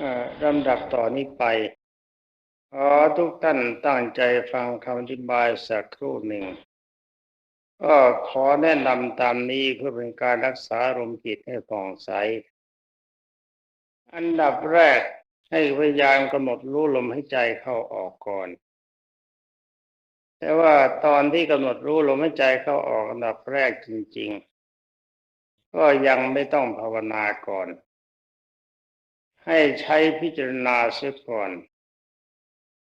อ่อลำดับต่อนนี้ไป ขอทุกท่านตั้งใจฟังคำอธิบายสักครู่หนึ่ง ก็ขอแนะนำตามนี้เพื่อเป็นการรักษาอารมจิตให้ผ่องใส อันดับแรกให้พยายามกำหนดรู้ลมให้ใจเข้าออกก่อน แต่ว่าตอนที่กำหนดรู้ลมให้ใจเข้าออกอันดับแรกจริง ๆ ก็ยังไม่ต้องภาวนาก่อน ให้ใช้พิจารณาเสียก่อน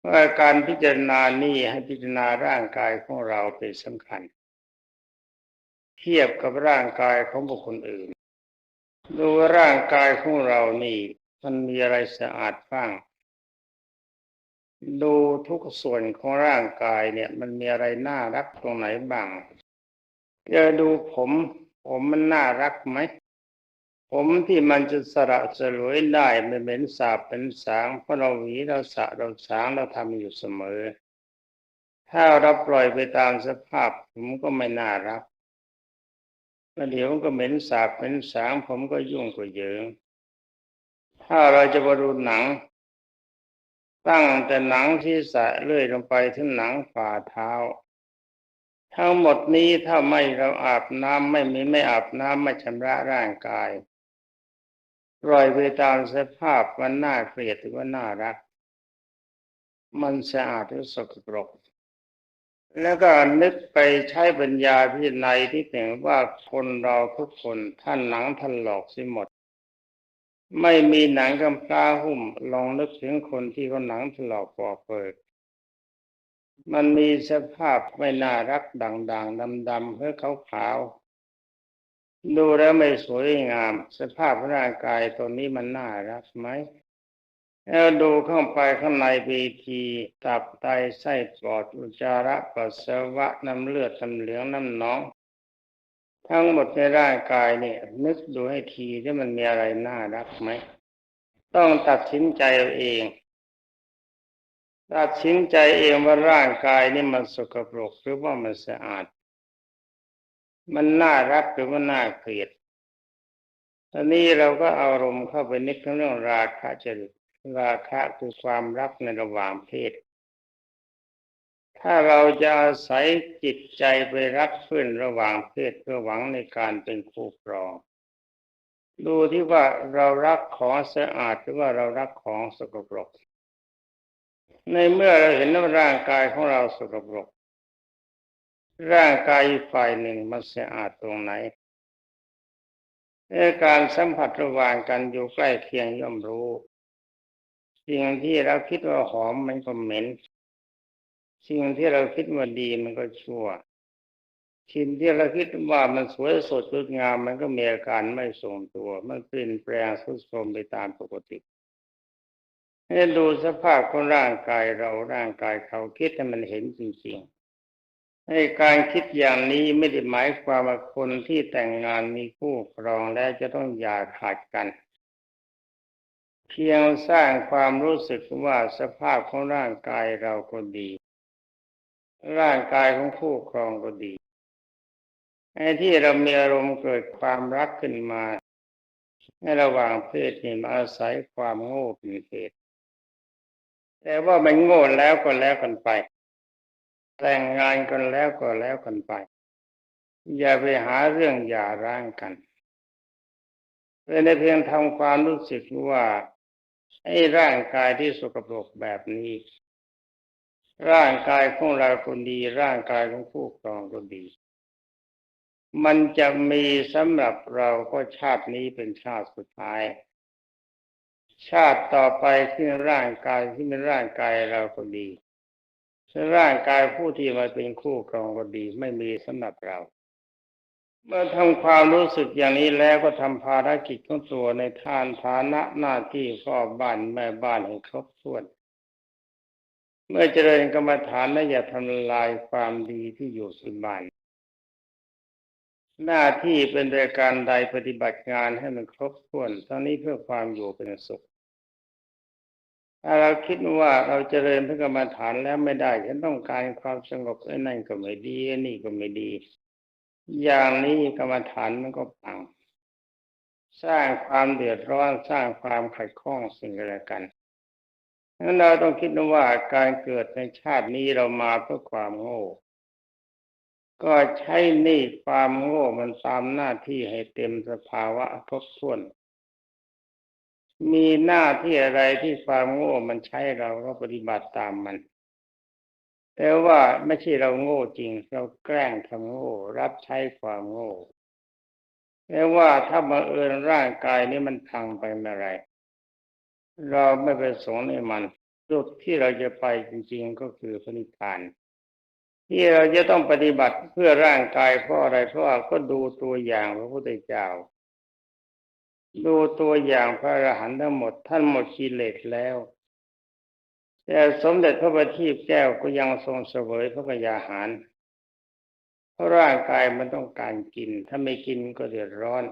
ว่าการพิจารณานี่ให้พิจารณาร่างกายของเราเป็นสำคัญ เทียบกับร่างกายของบุคคลอื่น ดูว่าร่างกายของเรานี่ มันมีอะไรสะอาดบ้าง ดูทุกส่วนของร่างกายเนี่ย มันมีอะไรน่ารักตรงไหนบ้างจะดูผม ผมมันน่ารักไหม ผมที่มันจะสระสลวยได้ไม่เหม็นสาบเป็นสางเพราะเราหวีเราสระเราสางเราทำอยู่เสมอ ถ้าเราปล่อยไปตามสภาพ ผมก็ไม่น่ารักแล้วเดี๋ยวมันก็เหม็นสาบเป็นสาง ผมก็ยุ่งกว่าเยอะถ้าเราจะมาดูหนัง ตั้งแต่หนังที่สะเลื่อยลงไปถึงหนังฝ่าเท้า ทั้งหมดนี้ถ้าไม่เราอาบน้ำไม่มีไม่อาบน้ำไม่ชำระร่างกาย ปล่อยไปตามสภาพมันน่าเกลียดหรือว่าน่ารัก มันสะอาดหรือสกปรก แล้วก็นึกไปใช้ปัญญาพิจารณาที่หนึ่งว่าคนเราทุกคนท่านหนังท่านหลอกสิหมด ไม่มีหนังกำพร้าหุ้มลองนึกถึงคนที่เขาหนังถลอกปอกเปิด มันมีสภาพไม่น่ารักด่างๆดำๆเพื่อขาวๆ ดูแล้วไม่สวยงาม สภาพร่างกายตัวนี้มันน่ารักไหมแล้วดูเข้าไปข้างในปีทีตับไตไส้ปอดอุจจาระปัสสาวะน้ำเลือดน้ำเหลืองน้ำหนอง ทั้งหมดในร่างกายเนี่ย นึกดูให้ทีที่มันมีอะไรน่ารักไหม ต้องตัดสินใจเอาเอง ตัดสินใจเองว่าร่างกายนี่มันสกปรกหรือว่ามันสะอาด มันน่ารักหรือว่าน่าเกลียดตอนนี้เราก็เอารมณ์เข้าไปนึกถึงเรื่องราคะจริตราคะคือความรักในระหว่างเพศ ถ้าเราจะอาศัยจิตใจไปรักเพื่อนระหว่างเพศเพื่อหวังในการเป็นคู่ครอง ดูที่ว่าเรารักของสะอาดหรือว่าเรารักของสกปรก ในเมื่อเราเห็นว่าร่างกายของเราสกปรก ร่างกายฝ่ายหนึ่งมันสะอาดตรงไหนการสัมผัสระหว่างกันอยู่ใกล้เคียงย่อมรู้ สิ่งที่เราคิดว่าหอมมันก็เหม็น สิ่งที่เราคิดว่าดีมันก็ชั่ว สิ่งที่เราคิดว่ามันสวยสดงดงามมันก็มีอาการไม่ทรงตัว มันเปลี่ยนแปลงสุดโทรมไปตามปกติให้ดูสภาพของร่างกายเราร่างกายเขาคิดให้มันเห็นจริงๆ ให้การคิดอย่างนี้ไม่ได้หมายความว่าคนที่แต่งงานมีคู่ครองแล้วจะต้องอย่าขาดกัน เพียงสร้างความรู้สึกว่าสภาพของร่างกายเราก็ดี ร่างกายของคู่ครองก็ดีไอ้ที่เรามีอารมณ์เกิดความรักขึ้นมา ในระหว่างเพศนี่มาอาศัยความโง่เป็นเหตุแต่ว่ามันโง่แล้วก็แล้วกันไป แต่งงานกันแล้วก็แล้วกันไป อย่าไปหาเรื่องอย่าร้างกันเป็นในเพียงทำความรู้สึกว่าไอ้ร่างกายที่สกปรกแบบนี้ ร่างกายของเราคนดี ร่างกายของผู้ครองก็ดี มันจะมีสำหรับเราก็ชาตินี้เป็นชาติสุดท้าย ชาติต่อไปที่ร่างกายที่เป็นร่างกายเราก็ดี ร่างกายผู้ที่มาเป็นคู่ครองก็ดีไม่มีสำหรับเรา เมื่อทำความรู้สึกอย่างนี้แล้วก็ทำภารกิจของตัวในทานฐานะหน้าที่พ่อบ้านแม่บ้านให้ครบถ้วน เมื่อเจริญกรรมฐานและอย่าทำลายความดีที่อยู่สิบ้านหน้าที่เป็นรายการใดปฏิบัติงานให้มันครบถ้วน ทั้งนี้เพื่อความอยู่เป็นสุข ถ้าเราคิดว่าเราเจริญพระกรรมฐานแล้วไม่ได้ฉันต้องการความสงบไอ้นั่นก็ไม่ดีไอ้นี่ก็ไม่ดี อย่างนี้กรรมฐานมันก็ปัง สร้างความเดือดร้อนสร้างความขัดข้องสิ่งใดและกันนั้นเราต้องคิดว่าการเกิดในชาตินี้เรามาเพื่อความโง่ ก็ใช้หนี่ความโง่มันตามหน้าที่ให้เต็มสภาวะครบถ้วน มีหน้าที่อะไรที่ความโง่มันใช้เราก็ปฏิบัติตามมัน แต่ว่าไม่ใช่เราโง่จริง เราแกล้งทำโง่ รับใช้ความโง่แต่ว่าถ้าบังเอิญร่างกายนี้มันพังไปเมื่อไรเราไม่ไปสงในมันจุดที่เราจะไปจริงๆก็คือพระนิพพาน ที่เราจะต้องปฏิบัติเพื่อร่างกายเพราะอะไรเพราะก็ดูตัวอย่างพระพุทธเจ้า ดูตัวอย่างพระอรหันต์ทั้งหมดท่านหมดกิเลสแล้ว แต่สมเด็จพระบัณฑิตแก้วก็ยังทรงเสวยพระกยาหาร เพราะร่างกายมันต้องการกิน ถ้าไม่กินก็เดือดร้อน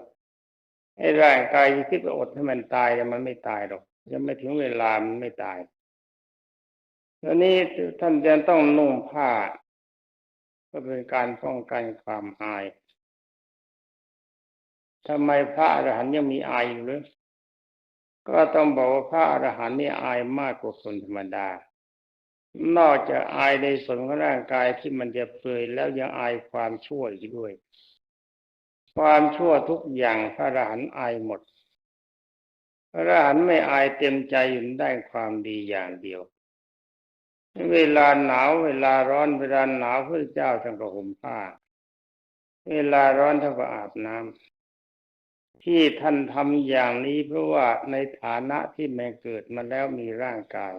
ไอ้ร่างกายที่คิดอดให้มันตายแต่มันไม่ตายหรอกยังไม่ถึงเวลามันไม่ตายตอนนี้ท่านจะต้องนุ่งผ้าก็เป็นการป้องกันความอาย ทำไมพระอรหันต์ยังมีอายอยู่หรือก็ต้องบอกว่าพระอรหันต์นี่อายมากกว่าคนธรรมดา นอกจากอายในส่วนของร่างกายที่มันจะเปื่อยแล้วยังอายความชั่วอีกด้วย ความชั่วทุกอย่างพระอรหันต์อายหมด พระอรหันต์ไม่อายเต็มใจอยู่ได้ความดีอย่างเดียว เวลาหนาวเวลาร้อนเวลาหนาวพระเจ้าท่านก็ห่มผ้า เวลาร้อนท่านก็อาบน้ำ ที่ท่านทำอย่างนี้เพราะว่าในฐานะที่แม่เกิดมาแล้วมีร่างกาย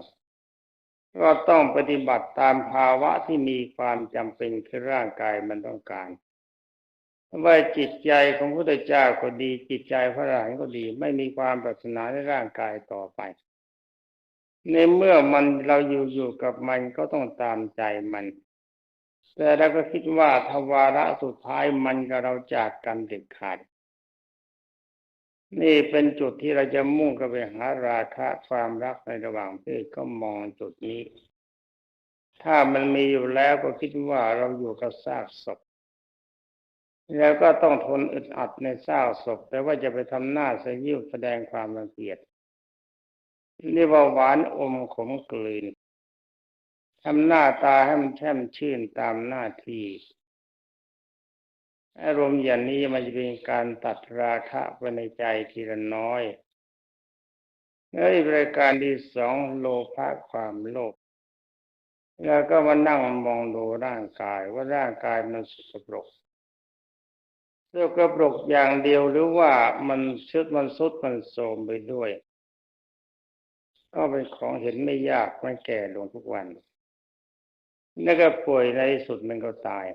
ก็ต้องปฏิบัติตามภาวะที่มีความจำเป็นคือร่างกายมันต้องการว่าจิตใจของพระพุทธเจ้าก็ดี จิตใจพระอรหันต์ก็ดี ไม่มีความปรารถนาในร่างกายต่อไป ในเมื่อมันเราอยู่อยู่กับมันก็ต้องตามใจมัน แต่เราก็คิดว่าทวาระสุดท้ายมันกับเราจากกันเด็ดขาด นี่เป็นจุดที่เราจะมุ่งกันไปหาราคะความรักในระหว่างเพศก็มองจุดนี้ ถ้ามันมีอยู่แล้วก็คิดว่าเราอยู่กับซากศพ แล้วก็ต้องทนอึดอัดในซากศพ แต่ว่าจะไปทำหน้าสยิ้วแสดงความรังเกียจเรียกว่าหวานอมขมกลืนทำหน้าตาให้มันแช่มชื่นตามหน้าที่ อารมณ์อย่างนี้มันจะเป็นการตัดราคะไปในใจทีละน้อยแล้วอีกรายการที่สองโลภะความโลภแล้วก็มานั่งมองดูร่างกายว่าร่างกายมันสกปรกสกปรกอย่างเดียวหรือว่ามันชุดมันสุดมันโทมไปด้วย ก็เป็นของเห็นไม่ยากมันแก่ลงทุกวัน แล้วก็ป่วยในสุดมันก็ตาย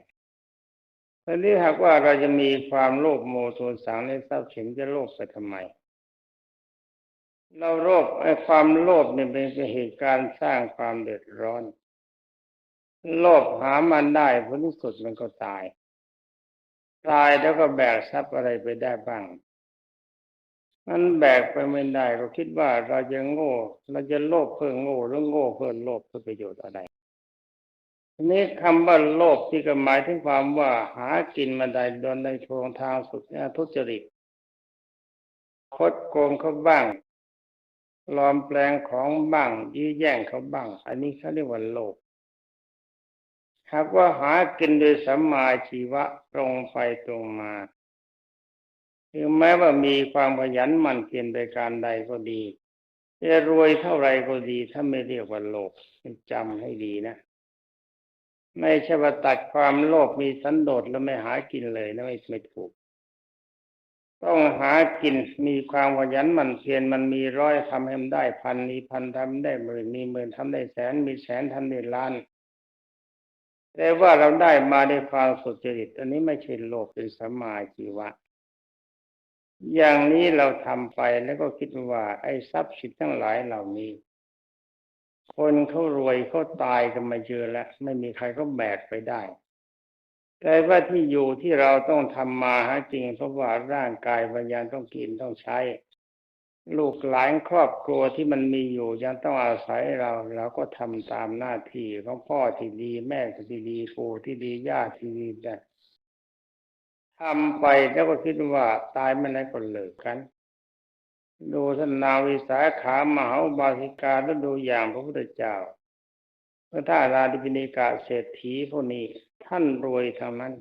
อนนี้หากว่าเราจะมีความโลภโมโทสังในทรัพย์สินจะโลภไปทำไม เราโลภไอ้ความโลภเนี่ยเป็นเหตุการณ์สร้างความเดือดร้อน โลภหามันได้ผลที่สุดมันก็ตาย ตายแล้วก็แบกทรัพย์อะไรไปได้บ้างมันแบกไปไม่ได้เราคิดว่าเราจะโง่ เราจะโลภเพื่อโง่หรือโง่เพื่อโลภเพื่อประโยชน์อะไร นี้คำว่าโลภที่ก็หมายถึงความว่าหากินมาได้โดนในทางทางสุดทุจริตคดโกงเขาบ้างปลอมแปลงของบ้างยื้อแย่งเขาบ้าง อันนี้เขาเรียกว่าโลภหากว่าหากินโดยสัมมาชีวะตรงไปตรงมาถึงแม้ว่ามีความขยันหมั่นเพียรไปการใดก็ดีจะรวยเท่าไรก็ดี ถ้าไม่เรียกว่าโลภจำให้ดีนะ ไม่ใช่ว่าตัดความโลภมีสันโดษแล้วไม่หากินเลยนะไม่ไม่ถูก ต้องหากินมีความขยันมันเพียรมันมีร้อยทำให้มันได้พันมีพันทำได้หมื่นมีหมื่นทำได้แสนมีแสนทำได้ล้านแต่ว่าเราได้มาด้ความสุจริตอันนี้ไม่ใช่โลภเป็นสมาชีวะ อย่างนี้เราทำไปแล้วก็คิดว่า ไอ้ทรัพย์สินทั้งหลายเหล่านี้ คนเขารวยเขาตายกันมาเยอะแล้วไม่มีใครก็แบกไปได้ แต่ว่าที่อยู่ที่เราต้องทำมาหาจริงเพราะว่าร่างกายวิญญาณต้องกินต้องใช้ ลูกหลานครอบครัวที่มันมีอยู่ยังต้องอาศัยเราเราก็ทำตามหน้าที่ของพ่อที่ดี แม่ที่ดีปู่ที่ดีญาติที่ดีแต่ทำไปแล้วก็คิดว่าตายไม่ไหนก็เลิกกัน ดูท่านนาวิสาขามหาบาสิกาแล้วดูอย่างพระพุทธเจ้าพระท่าราธิปินิกาเศรษฐีพวกนี้ท่านรวยทั้งนั้น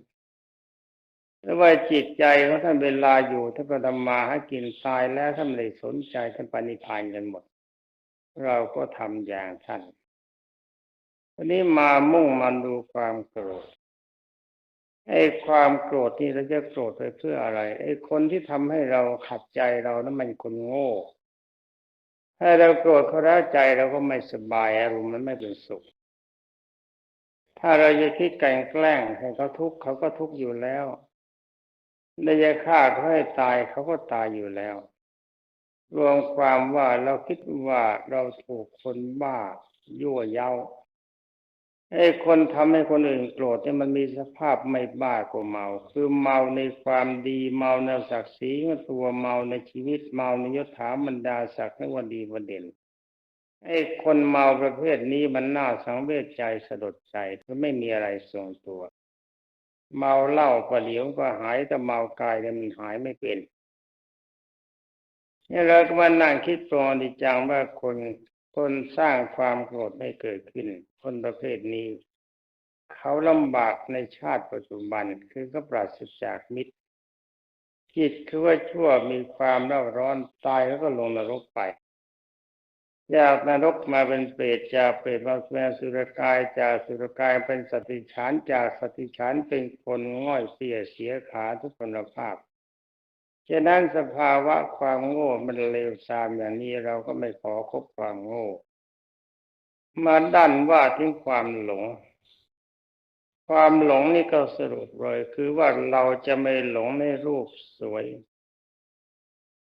แต่ว่าจิตใจของท่านเวลาอยู่ท่านก็ทำมาให้กินตายแล้วท่านไม่ได้สนใจท่านปณิพานกันหมด เราก็ทำอย่างท่านวันนี้มามุ่งมันดูความโกรธ อ้ความโกรธนี่เราจะโกรธไปเพื่ออะไร ไอ้คนที่ทำให้เราขัดใจเรานั้นมันคนโง่ ถ้าเราโกรธเขาแล้วใจเราก็ไม่สบายอารมณ์มันไม่เป็นสุข ถ้าเราจะคิดแกล้งแกล้งให้เขาทุกข์เขาก็ทุกข์อยู่แล้วเราจะฆ่าเขาให้ตายเขาก็ตายอยู่แล้ว รวมความว่าเราคิดว่าเราถูกคนบ้ายั่วเย้า ไอ้คนทำให้คนอื่นโกรธเนี่ยมันมีสภาพไม่บ้ากว่าเมา คือเมาในความดีเมาในศักดิ์ศรีตัวเมาในชีวิตเมาในยศถาบรรดาศักดิ์ในวันดีวันเด่นไอ้คนเมาประเภทนี้มันน่าสังเวชใจสะดุดใจคือไม่มีอะไรทรงตัว เมาเหล้าประเดี๋ยวก็หายแต่เมากายเนี่ยมันหายไม่เป็นนี่เราก็มานั่งคิดตรงดิจังว่าคนคนสร้างความโกรธให้เกิดขึ้น คนประเภทนี้ เขาลำบากในชาติปัจจุบันคือก็ปราศจากมิตรจิตคือว่าชั่วมีความเร่าร้อนตายแล้วก็ลงนรกไปจากนรกมาเป็นเปรตจากเปรตมาเป็นสุรกายจากสุรกายเป็นสติฉานจากสติฉานเป็นคนง่อยเสียเสียขาทุกพลภาพฉะนั้นสภาวะความโง่มันเลวทรามอย่างนี้เราก็ไม่ขอคบความโง่ มาดันว่าถึงความหลง ความหลงนี่ก็สรุปเลยคือว่าเราจะไม่หลงในรูปสวย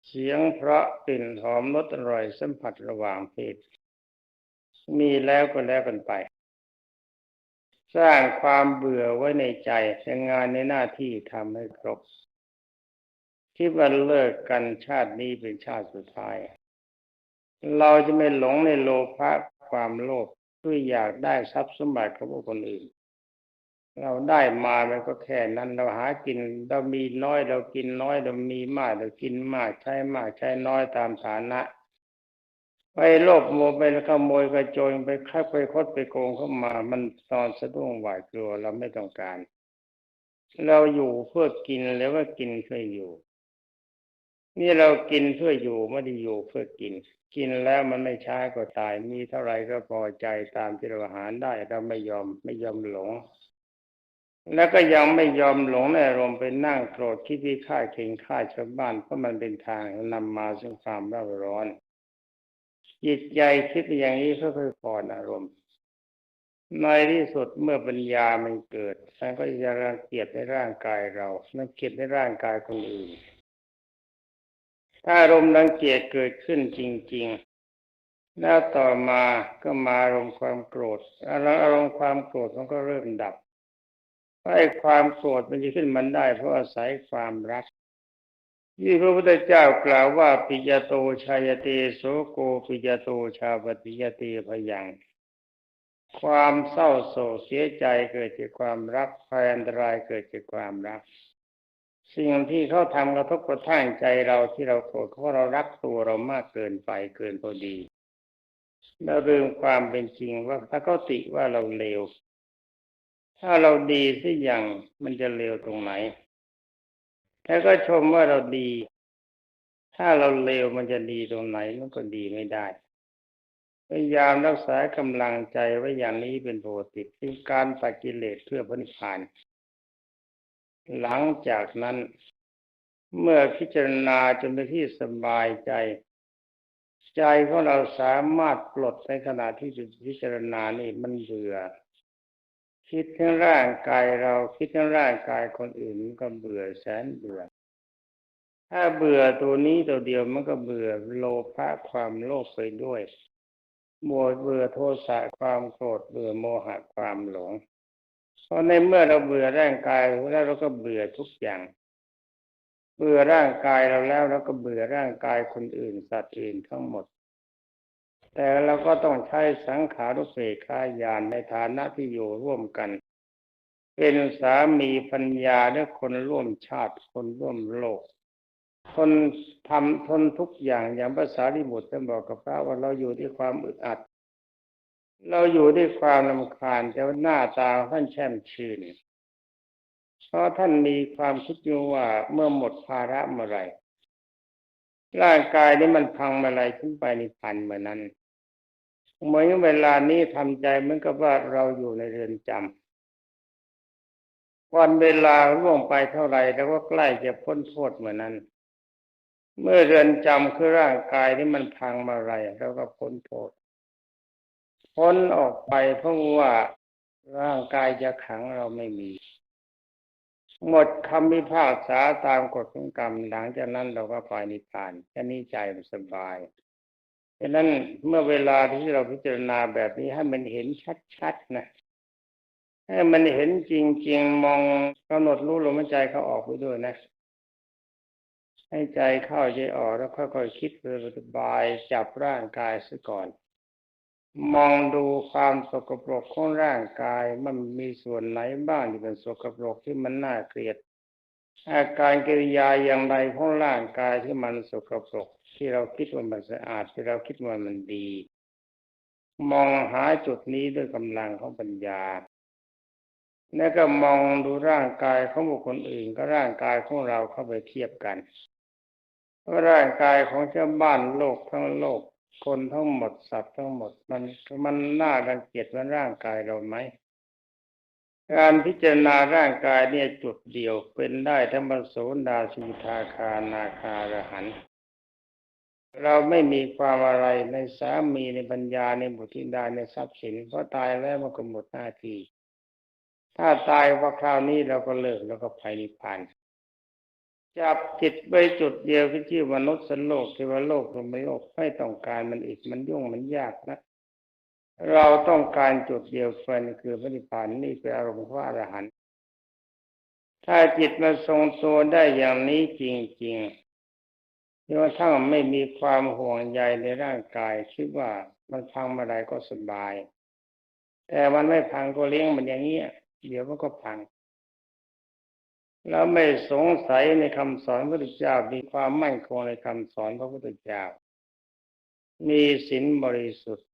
เสียงเพราะกลิ่นหอมรสอร่อยสัมผัสระหว่างเพศมีแล้วก็แล้วกันไป สร้างความเบื่อไว้ในใจทำงานในหน้าที่ทำให้ครบที่ว่าเลิกกันชาตินี้เป็นชาติสุดท้ายเราจะไม่หลงในโลภะ ความโลภเพื่ออยากได้ทรัพย์สมบัติของคคลอื่น เราได้มามันก็แค่นั้นเราหากินเรามีน้อยเรากินน้อยเรามีมากเรากินมากใช้มากใช้น้อยตามฐานะไปโลภโมไปขโมยกระโจนไปฆ่าไปคดไปโกงเข้ามา มันตอนสะดุ้งหวาดกลัวเราไม่ต้องการ เราอยู่เพื่อกินแล้วว่ากินเพื่ออยู่ นี่เรากินเพื่ออยู่ไม่ได้อยู่เพื่อกิน กินแล้วมันไม่ช้าก็ตาย มีเท่าไรก็พอใจตามที่เราหารได้เราไม่ยอมไม่ยอมหลง แล้วก็ยังไม่ยอมหลงในอารมณ์ไปนั่งโกรธคิดวิฆาตเข่งฆ่าชาวบ้านเพราะมันเป็นทางนำมาซึ่งความเร่าร้อน จิตใจคิดอย่างนี้เพื่อเพื่อผ่อนอารมณ์ในที่สุดเมื่อปัญญามันเกิดมันก็จะรังเกียจในร่างกายเรารังเกียจในร่างกายคนอื่น ถ้าอารมณ์รังเกียจเกิดขึ้นจริง ๆ แล้วต่อมาก็มาอารมณ์ความโกรธอารมณ์ความโกรธมันก็เริ่มดับเพราะไอ้ความโกรธมันจะขึ้นมันได้ เพราะอาศัยความรักที่พระพุทธเจ้ากล่าวว่า ปิยโตชายเตโสโกปิยโตชาปติยเตพยัง ความเศร้าโศกเสียใจเกิดจากความรักภัยอันตรายเกิดจากความรัก สิ่งที่เขาทำกระทบกระทั่งใจเราที่เราโกรธเพราะเรารักตัวเรามากเกินไปเกินพอดีเราลืมความเป็นจริงว่าถ้าเขาติว่าเราเลว ถ้าเราดีสักอย่างมันจะเลวตรงไหนถ้าก็ชมว่าเราดี ถ้าเราเลวมันจะดีตรงไหนมันก็ดีไม่ได้พยายามรักษากำลังใจไว้อย่างนี้เป็นปกติเป็นการตัดกิเลสเพื่อพระนิพพาน หลังจากนั้น เมื่อพิจารณาจนเป็นที่สบายใจ ใจของเราสามารถปลดในขณะที่จุดพิจารณานี่มันเบื่อ คิดถึงร่างกายเราคิดถึงร่างกายคนอื่นมันก็เบื่อแสนเบื่อ ถ้าเบื่อตัวนี้ตัวเดียวมันก็เบื่อโลภะความโลภไปด้วยโมเบื่อโทสะความโกรธเบื่อโมหะความหลง เพราะในเมื่อเราเบื่อร่างกายแล้วเราก็เบื่อทุกอย่าง เบื่อร่างกายเราแล้วเราก็เบื่อร่างกายคนอื่นสัตว์อื่นทั้งหมด แต่เราก็ต้องใช้สังขารุเสกขาญาณในฐานะที่อยู่ร่วมกัน เป็นสามีปัญญาและคนร่วมชาติคนร่วมโลกทนทำทนทุกอย่างอย่างภาษาลิบุตรท่านบอกกับพระว่าเราอยู่ที่ความอึดอัด เราอยู่ด้วยความลำคาญแต่ว่าหน้าตาท่านแช่มชื่นเพราะท่านมีความคิดอยู่ว่าเมื่อหมดภาระเมื่อไรร่างกายนี้มันพังเมื่อไรขึ้นไปนิพพานเหมือนนั้นเหมือนเวลานี้ทำใจเหมือนกับว่าเราอยู่ในเรือนจำวันเวลาล่วงไปเท่าไหร่แล้วก็ใกล้จะพ้นโทษเหมือนนั้น เมื่อเรือนจำคือร่างกายนี้มันพังเมื่อไรแล้วก็พ้นโทษ พ้นออกไปเพราะว่าร่างกายจะขังเราไม่มี หมดคำพิพากษาตามกฎของกรรม หลังจากนั้นเราก็ไปนิพพานแค่นี้ใจมันสบายฉะนั้นเมื่อเวลาที่เราพิจารณาแบบนี้ให้มันเห็นชัดๆนะให้มันเห็นจริงๆมองกำหนดรู้ลมหายใจเขาออกไปด้วยนะให้ใจเข้าใจออกแล้วค่อยๆคิดไปสบายจับร่างกายซะก่อน มองดูความสกปรกของร่างกายมันมีส่วนไหนบ้างที่เป็นสกปรกที่มันน่าเกลียด อาการกิริยาอย่างไรของร่างกายที่มันสกปรกที่เราคิดว่ามันสะอาดที่เราคิดว่ามันดี มองหาจุดนี้ด้วยกำลังของปัญญา แล้วก็มองดูร่างกายของบุคคลอื่นก็ร่างกายของเราเข้าไปเทียบกันว่าร่างกายของชาวบ้านโลกทั้งโลก คนทั้งหมดสัตว์ทั้งหมด มันมันน่ารังเกียจมันร่างกายเราไหมการพิจารณาร่างกายเนี่ยจุดเดียวเป็นได้ทั้งบรรโสดาสีทาคานาคาระหัน เราไม่มีความอะไรในสามีในปัญญาในบุตรธิดาในทรัพย์สินเพราะตายแล้วมันก็หมดหน้าที่ถ้าตายว่าคราวนี้เราก็เลิกแล้วก็ไปนิพพาน จับจิตไปจุดเดียวคือที่มนุษย์สันโลกเทวโลกพรหมโลกไม่ต้องการมันอีกมันยุ่งมันยากนะ เราต้องการจุดเดียวกันคือพระนิพพานนี่เป็นอารมณ์ของพระอรหันต์ถ้าจิตมาทรงตัวได้อย่างนี้จริงๆที่ว่าถ้าไม่มีความห่วงใยในร่างกายคิดว่ามันพังเมื่อไรก็สบาย แต่มันไม่พังก็เลี้ยงมันอย่างนี้ยเดี๋ยวมันก็พัง แล้วไม่สงสัยในคำสอนพระพุทธเจ้ามีความมั่นคงในคำสอนพระพุทธเจ้า มีศีลบริสุทธิ์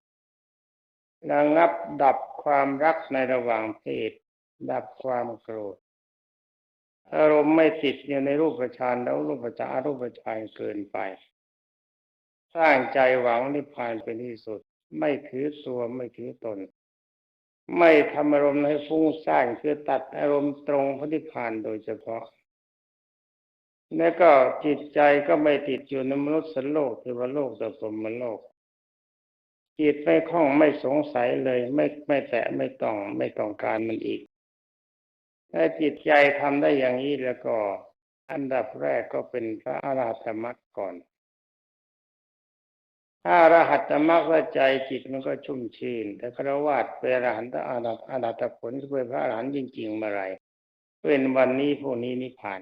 ระงับดับความรักในระหว่างเพศดับความโกรธอารมณ์ไม่ติดอยู่ในรูปฌานแล้วรูปฌานรูปฌานเกินไป สร้างใจหวังนิพพานเป็นที่สุด ไม่ถือตัวไม่ถือตน ไม่ทำอารมณ์ให้ฟุ้งซ่านคือตัดอารมณ์ตรงพระนิพพานโดยเฉพาะ แล้วก็จิตใจก็ไม่ติดอยู่ในมนุษย์สันโลกเทวโลกแต่พรหมโลก จิตไม่คล้องไม่สงสัยเลย ไม่ไม่แตะไม่ต้องไม่ต้องการมันอีก ถ้าจิตใจทำได้อย่างนี้แล้วก็ อันดับแรกก็เป็นพระอรหัตมรรคก่อน ถ้าอรหัตมรรคใจจิตมันก็ชุ่มชื่นแต่ครวาดเป็นอรหันตอรหัตอรหัตผลคือเป็นพระอรหันต์จริงๆเมื่อไรเป็นวันนี้พวกนี้นิพพาน